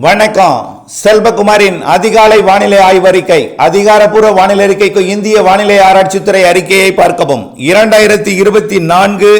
வணக்கம். செல்வகுமாரின் அதிகாலை வானிலை ஆய்வறிக்கை அதிகாரப்பூர்வ வானிலை அறிக்கைக்கு இந்திய வானிலை ஆராய்ச்சித்துறை அறிக்கையை பார்க்கவும். இரண்டாயிரத்தி இருபத்தி நான்கு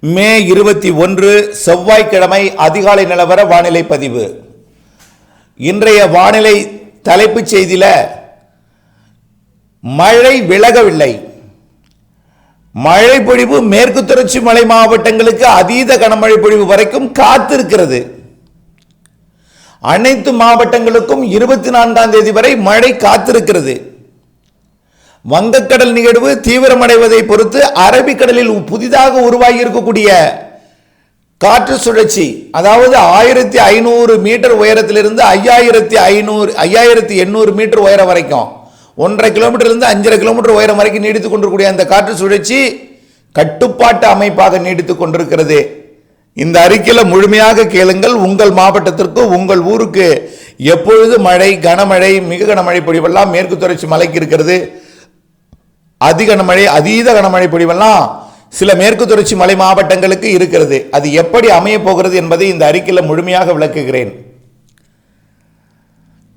மே இருபத்தி ஒன்று செவ்வாய்க்கிழமை அதிகாலை நிலவர வானிலை பதிவு. இன்றைய வானிலை தலைப்புச் செய்தியில் மழை விலகவில்லை. மழை பொழிவு மேற்கு தொடர்ச்சி மலை மாவட்டங்களுக்கு அதீத கனமழை பொழிவு வரைக்கும் காத்திருக்கிறது. அனைத்து மாவட்டங்களுக்கும் இருபத்தி நான்காம் தேதி வரை மழை காத்திருக்கிறது. வங்கக்கடல் நிகழ்வு தீவிரமடைவதை பொறுத்து அரபிக்கடலில் புதிதாக உருவாகி இருக்கக்கூடிய காற்று சுழற்சி அதாவது ஆயிரத்தி ஐநூறு மீட்டர் உயரத்திலிருந்து ஐயாயிரத்தி ஐநூறு ஐயாயிரத்தி எண்ணூறு மீட்டர் உயரம் வரைக்கும் ஒன்றரை கிலோமீட்டர்லேருந்து அஞ்சரை கிலோமீட்டர் உயரம் வரைக்கும் நீடித்துக் கொண்டிருக்கூடிய அந்த காற்று சுழற்சி கட்டுப்பாட்டு அமைப்பாக நீடித்துக் கொண்டிருக்கிறது. இந்த அறிக்கையில் முழுமையாக கேளுங்கள். உங்கள் மாவட்டத்திற்கு உங்கள் ஊருக்கு எப்பொழுது மழை கனமழை மிக கனமழை பொழிவெல்லாம் மேற்கு தொடர்ச்சி மலைக்கு இருக்கிறது? அதி கனமழை அதீத கனமழை பொழிவெல்லாம் சில மேற்கு தொடர்ச்சி மலை மாவட்டங்களுக்கு இருக்கிறது. அது எப்படி அமையப் போகிறது என்பதை இந்த அறிக்கையில் முழுமையாக விளக்குகிறேன்.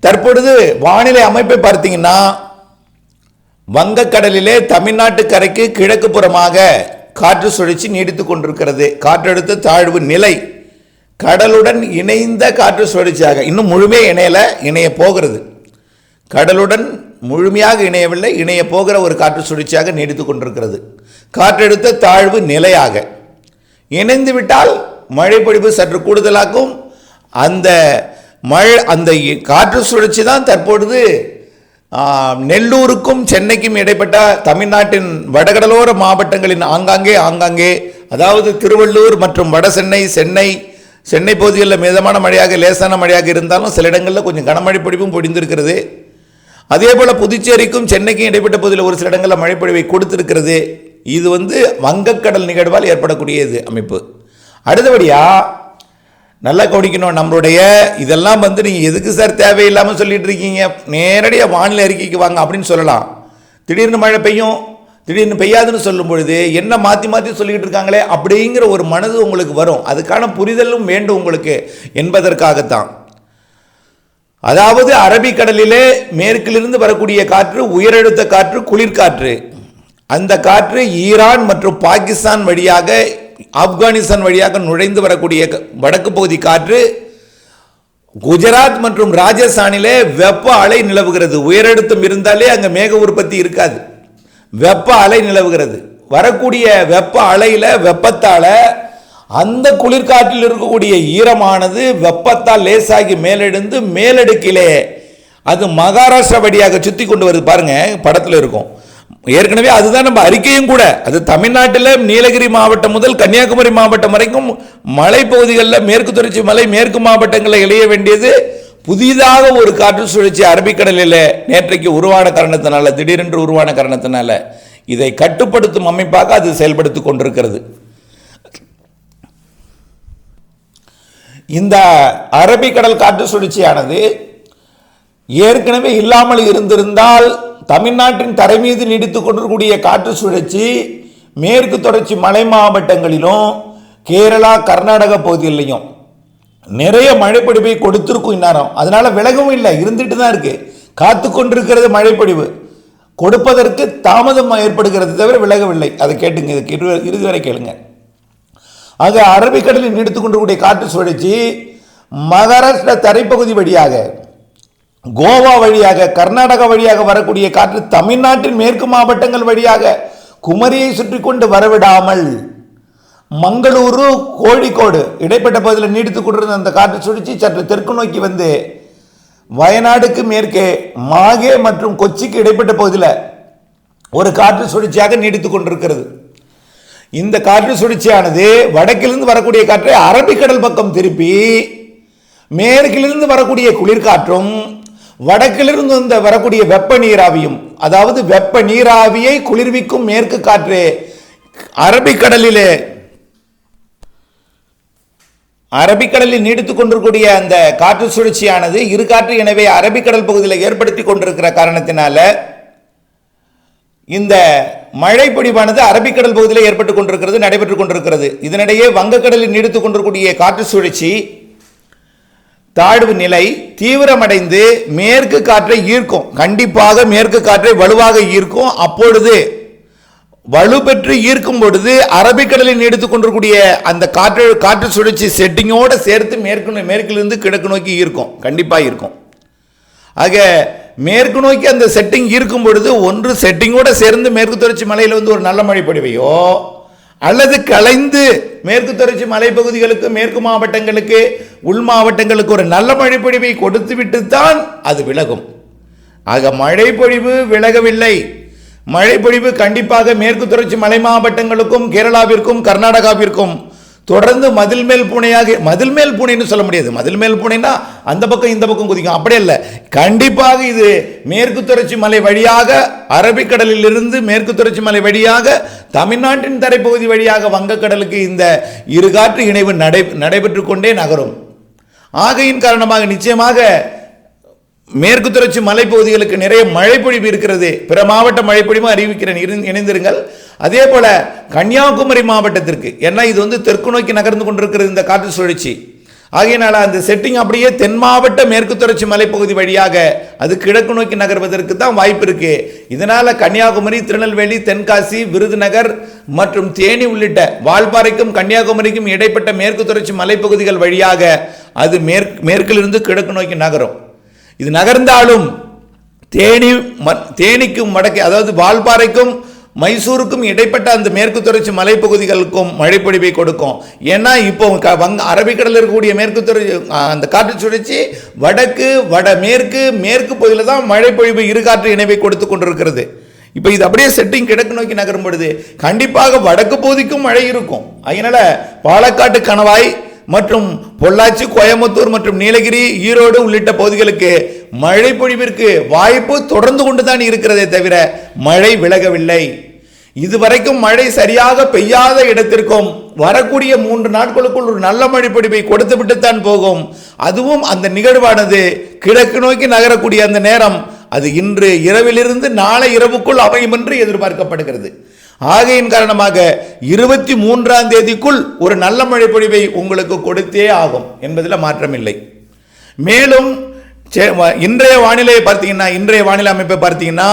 தற்பொழுது வானிலை அமைப்பை பார்த்தீங்கன்னா வங்கக்கடலிலே தமிழ்நாட்டு கரைக்கு கிழக்கு புறமாக காற்று சுழற்சி நீடித்து கொண்டிருக்கிறது. காற்றழுத்த தாழ்வு நிலை கடலுடன் இணைந்த காற்று சுழற்சியாக இன்னும் முழுமையாக இணையல இணைய போகிறது. கடலுடன் முழுமையாக இணையவில்லை இணைய போகிற ஒரு காற்று சுழற்சியாக நீடித்து கொண்டிருக்கிறது. காற்றழுத்த தாழ்வு நிலையாக இணைந்து விட்டால் மழைப்பொழிவு சற்று கூடுதலாகும் அந்த மழை அந்த காற்று சுழற்சி தான் தற்பொழுது நெல்லூருக்கும் சென்னைக்கும் இடைப்பட்ட தமிழ்நாட்டின் வடகடலோர மாவட்டங்களின் ஆங்காங்கே ஆங்காங்கே அதாவது திருவள்ளூர் மற்றும் வட சென்னை சென்னை சென்னை பகுதிகளில் மிதமான மழையாக லேசான மழையாக இருந்தாலும் சில இடங்களில் கொஞ்சம் கனமழை பொழிவும் பொழிந்திருக்கிறது. அதே போல் புதுச்சேரிக்கும் சென்னைக்கும் இடைப்பட்ட பகுதியில் ஒரு சில இடங்களில் மழைப்பொழிவை கொடுத்திருக்கிறது. இது வந்து வங்கக்கடல் நிகழ்வால் ஏற்படக்கூடியது அமைப்பு. அடுத்தபடியாக நல்லா கவனிக்கணும். நம்மளுடைய இதெல்லாம் வந்து நீங்கள் எதுக்கு சார் தேவையில்லாமல் சொல்லிட்டு இருக்கீங்க? நேரடியாக வானிலை அறிக்கைக்கு வாங்க அப்படின்னு சொல்லலாம். திடீர்னு மழை பெய்யும். திடீர்னு பெய்யாதுன்னு சொல்லும் பொழுது என்ன மாற்றி மாற்றி சொல்லிக்கிட்டு இருக்காங்களே அப்படிங்கிற ஒரு மனது உங்களுக்கு வரும். அதுக்கான புரிதலும் வேண்டும் உங்களுக்கு என்பதற்காகத்தான். அதாவது அரபிக்கடலிலே மேற்கிலிருந்து வரக்கூடிய காற்று உயரழுத்த காற்று குளிர்காற்று. அந்த காற்று ஈரான் மற்றும் பாகிஸ்தான் வழியாக ஆப்கானிஸ்தான் வழியாக நுழைந்து வரக்கூடிய வடக்கு பகுதி காற்று குஜராத் மற்றும் ராஜஸ்தானிலே வெப்ப அலை நிலவுகிறது. உயரழுத்தம் இருந்தாலே அங்கே மேக உற்பத்தி இருக்காது. வெப்ப அலை நிலவுகிறது. வரக்கூடிய வெப்ப அலையில் வெப்பத்தால் அந்த குளிர்காற்றில் இருக்கக்கூடிய ஈரமானது வெப்பத்தால் லேசாகி மேலெழுந்து மேலடுக்கிலே அது மகாராஷ்டிரா வழியாக சுற்றி கொண்டு வருது. பாருங்கள் படத்தில் இருக்கும். ஏற்கனவே அதுதான் நம்ம அறிக்கையும் கூட. அது தமிழ்நாட்டில் நீலகிரி மாவட்டம் முதல் கன்னியாகுமரி மாவட்டம் வரைக்கும் மலைப்பகுதிகளில் மேற்கு தொடர்ச்சி மலை மேற்கு மாவட்டங்களில் இளைய வேண்டியது புதிதாக ஒரு காற்று சுழற்சி அரபிக்கடலில் நேற்றைக்கு உருவான காரணத்தினால திடீரென்று உருவான காரணத்தினால இதை கட்டுப்படுத்தும் அமைப்பாக அது செயல்படுத்தி கொண்டிருக்கிறது. இந்த அரபிக்கடல் காற்று சுழற்சியானது ஏற்கனவே இல்லாமல் இருந்திருந்தால் தமிழ்நாட்டின் தரை மீது நீடித்துக் கொண்டிருக்கூடிய காற்று சுழற்சி மேற்கு தொடர்ச்சி மலை மாவட்டங்களிலும் கேரளா கர்நாடக பகுதிகளிலையும் நிறைய மழைப்பொடிவை கொடுத்துருக்கும் இந்நேரம். அதனால விலகவும் இல்லை இருந்துட்டு தான் இருக்கு. காத்து கொண்டிருக்கிறது மழைப்பொடிவு கொடுப்பதற்கு தாமதம் ஏற்படுகிறது தவிர விலகவில்லை. அதை கேட்டுங்க இது இறுதி இறுதி வரை கேளுங்க. ஆக அரபிக்கடலில் நீடித்துக் கொண்டிருக்கூடிய காற்று சுழற்சி மகாராஷ்டிரா தரைப்பகுதி வழியாக கோவா வழியாக கர்நாடகா வழியாக வரக்கூடிய காற்று தமிழ்நாட்டின் மேற்கு மாவட்டங்கள் வழியாக குமரியை சுற்றி கொண்டு வரவிடாமல் மங்களூரு கோழிக்கோடு இடைப்பட்ட பகுதியில் நீடித்துக் கொண்டிருந்த அந்த காற்று சுழற்சி சற்று தெற்கு நோக்கி வந்து வயநாடுக்கு மேற்கே மாகே மற்றும் கொச்சிக்கு இடைப்பட்ட பகுதியில் ஒரு காற்று சுழற்சியாக நீடித்துக் கொண்டிருக்கிறது. இந்த காற்று சுழற்சியானது வடக்கிலிருந்து வரக்கூடிய காற்றை அரபிக்கடல் பக்கம் திருப்பி மேற்கிலிருந்து வரக்கூடிய குளிர்காற்றும் வடக்கிலிருந்து வந்த வரக்கூடிய வெப்ப நீராவியும் அதாவது வெப்ப நீராவியை குளிர்விக்கும் மேற்கு காற்று அரபிக்கடலிலே அரபிக்கடலில் நீடித்துக் கொண்டிருக்கக்கூடிய அந்த காற்று சுழற்சியானது இரு காற்று எனவே அரபிக்கடல் பகுதியில் ஏற்படுத்தி கொண்டிருக்கிற காரணத்தினால இந்த மழை பொழிவானது அரபிக்கடல் பகுதியில் ஏற்பட்டுக் கொண்டிருக்கிறது நடைபெற்றுக் கொண்டிருக்கிறது. இதனிடையே வங்கக்கடலில் நீடித்துக் கொண்டிருக்கக்கூடிய காற்று சுழற்சி தாழ்வு நிலை தீவிரமடைந்து மேற்கு காற்றை ஈர்க்கும். கண்டிப்பாக மேற்கு காற்றை வலுவாக ஈர்க்கும். அப்பொழுது வலுப்பெற்று ஈர்க்கும் பொழுது அரபிக்கடலில் நீடித்துக் கொண்டிருக்கூடிய அந்த காற்று காற்று சுழற்சி செட்டிங்கோடு சேர்த்து மேற்கு மேற்கிலிருந்து கிழக்கு நோக்கி ஈர்க்கும். கண்டிப்பாக இருக்கும் ஆக மேற்கு நோக்கி அந்த செட்டிங் ஈர்க்கும் பொழுது ஒன்று செட்டிங்கோட சேர்ந்து மேற்கு தொடர்ச்சி மலையில் வந்து ஒரு நல்ல மழை பொழிவையோ அல்லது கலைந்து மேற்கு தொடர்ச்சி மலைப்பகுதிகளுக்கு மேற்கு மாவட்டங்களுக்கு உள் மாவட்டங்களுக்கு ஒரு நல்ல மழைப்பொழிவை பொழிவை கொடுத்து அது விலகும். ஆக மழைப்பொழிவு விலகவில்லை. மழைப்பொழிவு கண்டிப்பாக மேற்கு தொடர்ச்சி மலை மாவட்டங்களுக்கும் கேரளாவிற்கும் கர்நாடகாவிற்கும் தொடர்ந்து மதில் மேல் பூனையாக மதில் மேல் பூனைன்னு சொல்ல முடியாது. மதில் மேல் பூனைனா அந்த பக்கம் இந்த பக்கம் குதிக்கும். அப்படியே இல்லை கண்டிப்பாக இது மேற்கு தொடர்ச்சி மலை வழியாக அரபிக்கடலில் இருந்து மேற்கு தொடர்ச்சி மலை வழியாக தமிழ்நாட்டின் தரைப்பகுதி வழியாக வங்கக்கடலுக்கு இந்த இரு காற்று இணைவு நடை நடைபெற்று கொண்டே நகரும். ஆகையின் காரணமாக நிச்சயமாக மேற்கு தொடர்ச்சி மலைப்பகுதிகளுக்கு நிறைய மழைப்பொழிவு இருக்கிறது. பிற மாவட்ட மழைப்பொழிவும் அறிவிக்கிறேன் இரு- இணைந்திருங்கள். அதே போல கன்னியாகுமரி மாவட்டத்திற்கு ஏன்னா இது வந்து தெற்கு நோக்கி நகர்ந்து கொண்டிருக்கிறது இந்த காற்று சுழற்சி. ஆகையினால அந்த செட்டிங் அப்படியே தென் மாவட்ட மேற்கு தொடர்ச்சி மலைப்பகுதி வழியாக அது கிழக்கு நோக்கி நகர்வதற்கு தான் வாய்ப்பு இருக்கு. இதனால கன்னியாகுமரி திருநெல்வேலி தென்காசி விருதுநகர் மற்றும் தேனி உள்ளிட்ட வால்பாறைக்கும் கன்னியாகுமரிக்கும் இடைப்பட்ட மேற்கு தொடர்ச்சி மலைப்பகுதிகள் வழியாக அது மேற்கு மேற்கிலிருந்து கிழக்கு நோக்கி நகரும். இது நகர்ந்தாலும் தேனி ம- தேனிக்கும் வடக்கே அதாவது வால்பாறைக்கும் மைசூருக்கும் இடைப்பட்ட அந்த மேற்கு தொடர்ச்சி மலைப்பகுதிகளுக்கும் மழைப்பொழிவை கொடுக்கும். ஏன்னா இப்போ வங்க அரபிக்கடலில் இருக்கக்கூடிய மேற்கு தொடர்ச்சி அந்த காற்று சுழற்சி வடக்கு வட மேற்கு மேற்கு பகுதியில் தான் மழைப்பொழிவு இரு காற்று இணைவை கொடுத்து கொண்டிருக்கிறது. இப்போ இது அப்படியே செட்டிங் கிழக்கு நோக்கி நகரும் பொழுது கண்டிப்பாக வடக்கு பகுதிக்கும் மழை இருக்கும். அதனால பாலக்காட்டு கணவாய் மற்றும் பொள்ளாச்சி கோயம்புத்தூர் மற்றும் நீலகிரி ஈரோடு உள்ளிட்ட பகுதிகளுக்கு மழை பொழிவிற்கு வாய்ப்பு தொடர்ந்து கொண்டுதான் இருக்கிறதே தவிர மழை விலகவில்லை. இதுவரைக்கும் மழை சரியாக பெய்யாத இடத்திற்கும் வரக்கூடிய மூன்று நாட்களுக்குள் ஒரு நல்ல மழை பொழிவை கொடுத்து விட்டுத்தான் போகும். அதுவும் அந்த நிகழ்வானது கிழக்கு நோக்கி நகரக்கூடிய அந்த நேரம். அது இன்று இரவிலிருந்து நாளை இரவுக்குள் அமையும் என்று எதிர்பார்க்கப்படுகிறது. ஆகையின் காரணமாக இருபத்தி மூன்றாம் தேதிக்குள் ஒரு நல்ல மழை பொழிவை உங்களுக்கு கொடுத்தே ஆகும் என்பதில் மாற்றமில்லை. மேலும் இன்றைய வானிலையை பார்த்தீங்கன்னா இன்றைய வானிலை அமைப்பை பார்த்தீங்கன்னா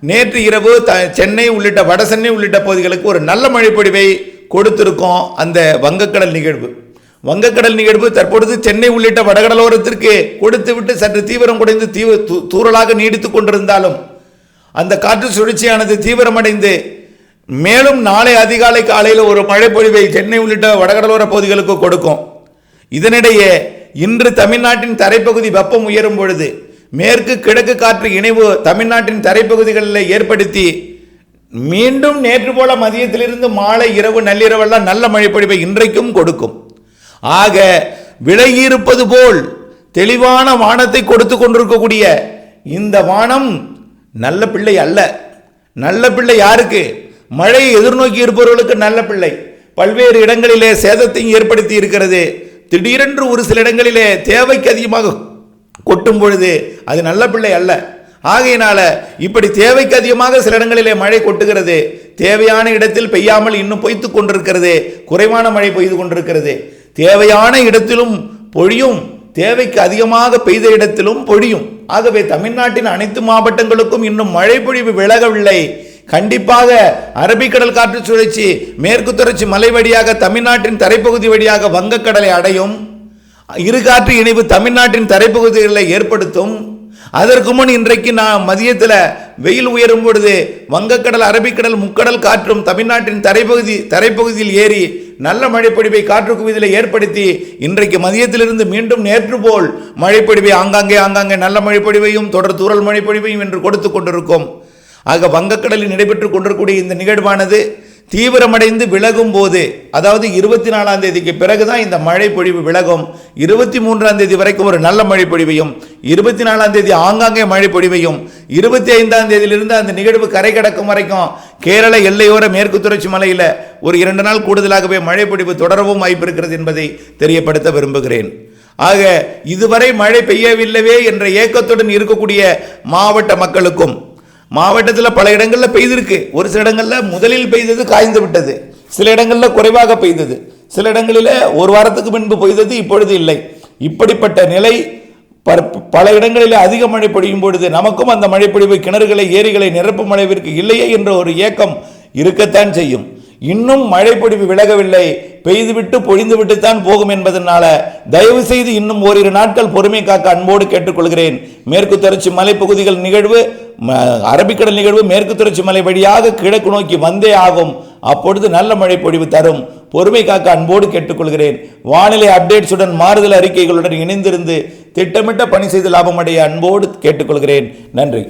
நேற்று இரவு த சென்னை உள்ளிட்ட வட சென்னை உள்ளிட்ட பகுதிகளுக்கு ஒரு நல்ல மழைப்பொழிவை கொடுத்திருக்கோம் அந்த வங்கக்கடல் நிகழ்வு. வங்கக்கடல் நிகழ்வு தற்பொழுது சென்னை உள்ளிட்ட வடகடலோரத்திற்கு கொடுத்து விட்டு சற்று தீவிரம் குறைந்து தீவிர தூ- தூறலாக நீடித்துக் கொண்டிருந்தாலும் அந்த காற்று சுழற்சியானது தீவிரமடைந்து மேலும் நாளை அதிகாலை காலையில் ஒரு மழைப்பொழிவை சென்னை உள்ளிட்ட வடகடலோர பகுதிகளுக்கு கொடுக்கும். இதனிடையே இன்று தமிழ்நாட்டின் தரைப்பகுதி வெப்பம் உயரும் பொழுது மேற்கு கிழக்கு காற்று இணைவு தமிழ்நாட்டின் தரைப்பகுதிகளில் ஏற்படுத்தி மீண்டும் நேற்று போல மதியத்திலிருந்து மாலை இரவு நள்ளிரவெல்லாம் நல்ல மழைப்பொழிவை இன்றைக்கும் கொடுக்கும். ஆக விலகியிருப்பது போல் தெளிவான வானத்தை கொடுத்து கொண்டிருக்கக்கூடிய இந்த வானம் நல்ல பிள்ளை அல்ல. நல்ல பிள்ளை யாருக்கு? மழையை எதிர்நோக்கி இருப்பவர்களுக்கு நல்ல பிள்ளை. பல்வேறு இடங்களிலே சேதத்தையும் ஏற்படுத்தி இருக்கிறது. திடீரென்று ஒரு சில இடங்களிலே தேவைக்கு அதிகமாக கொட்டும் பொழுது அது நல்ல பிள்ளை அல்ல. ஆகையினால இப்படி தேவைக்கு அதிகமாக சில இடங்களிலே மழை கொட்டுகிறது. தேவையான இடத்தில் பெய்யாமல் இன்னும் பொய்த்து கொண்டிருக்கிறது. குறைவான மழை பெய்து கொண்டிருக்கிறது. தேவையான இடத்திலும் பொழியும். தேவைக்கு அதிகமாக பெய்த இடத்திலும் பொழியும். ஆகவே தமிழ்நாட்டின் அனைத்து மாவட்டங்களுக்கும் இன்னும் மழை பொழிவு விலகவில்லை. கண்டிப்பாக அரபிக்கடல் காற்று சுழற்சி மேற்கு தொடர்ச்சி மலை வழியாக தமிழ்நாட்டின் தரைப்பகுதி வழியாக வங்கக்கடலை அடையும். இரு காற்று இணைவு தமிழ்நாட்டின் தரைப்பகுதிகளை ஏற்படுத்தும். அதற்கு முன் இன்றைக்கு நான் மதியத்தில் வெயில் உயரும் பொழுது வங்கக்கடல் அரபிக்கடல் முக்கடல் காற்றும் தமிழ்நாட்டின் தரைப்பகுதி தரைப்பகுதியில் ஏறி நல்ல மழைப்பொழிவை காற்று குவிதலை ஏற்படுத்தி இன்றைக்கு மதியத்திலிருந்து மீண்டும் நேற்று போல் மழைப்பொழிவை ஆங்காங்கே ஆங்காங்கே நல்ல மழைப்பொழிவையும் தொடர் தூரல் மழைப்பொழிவையும் என்று கொடுத்து கொண்டிருக்கும். ஆக வங்கக்கடலில் நடைபெற்று கொண்டிருக்கூடிய இந்த நிகழ்வானது தீவிரமடைந்து விலகும் போது அதாவது இருபத்தி நாலாம் தேதிக்கு பிறகுதான் இந்த மழை பொழிவு விலகும். இருபத்தி மூன்றாம் தேதி வரைக்கும் ஒரு நல்ல மழை பொழிவையும் இருபத்தி நாலாம் தேதி ஆங்காங்கே மழை பொழிவையும் இருபத்தி ஐந்தாம் தேதியிலிருந்து அந்த நிகழ்வு கரை கடக்கும் வரைக்கும் கேரள எல்லையோர மேற்கு தொடர்ச்சி மலையில் ஒரு இரண்டு நாள் கூடுதலாகவே மழை பொழிவு தொடரவும் வாய்ப்பு இருக்கிறது என்பதை தெரியப்படுத்த விரும்புகிறேன். ஆக இதுவரை மழை பெய்யவில்லவே என்ற ஏக்கத்துடன் இருக்கக்கூடிய மாவட்ட மக்களுக்கும் மாவட்டத்தில் பல இடங்களில் பெய்திருக்கு. ஒரு சில இடங்களில் முதலில் பெய்தது காய்ந்து விட்டது. சில இடங்களில் குறைவாக பெய்தது. சில இடங்களில் ஒரு வாரத்துக்கு முன்பு பெய்தது இப்பொழுது இல்லை. இப்படிப்பட்ட நிலை பல இடங்களில் அதிக மழை பொழியும் பொழுது நமக்கும் அந்த மழைப்பொழிவு கிணறுகளை ஏரிகளை நிரப்பும் அளவிற்கு இல்லையே என்ற ஒரு ஏக்கம் இருக்கத்தான் செய்யும். இன்னும் மழைப்பொடிவு விலகவில்லை. பெய்துவிட்டு பொழிந்துவிட்டு தான் போகும் என்பதனால தயவு செய்து இன்னும் ஓரிரு நாட்கள் பொறுமை காக்க அன்போடு கேட்டுக்கொள்கிறேன். மேற்கு தொடர்ச்சி மலைப்பகுதிகள் நிகழ்வு அரபிக்கடல் நிகழ்வு மேற்கு தொடர்ச்சி மலை வழியாக கிழக்கு நோக்கி வந்தே ஆகும். அப்பொழுது நல்ல மழை பொழிவு தரும். பொறுமை காக்க அன்போடு கேட்டுக்கொள்கிறேன். வானிலை அப்டேட்ஸுடன் மாறுதல் அறிக்கைகளுடன் இணைந்திருந்து திட்டமிட்ட பணி செய்து லாபமடைய அன்போடு கேட்டுக்கொள்கிறேன். நன்றி.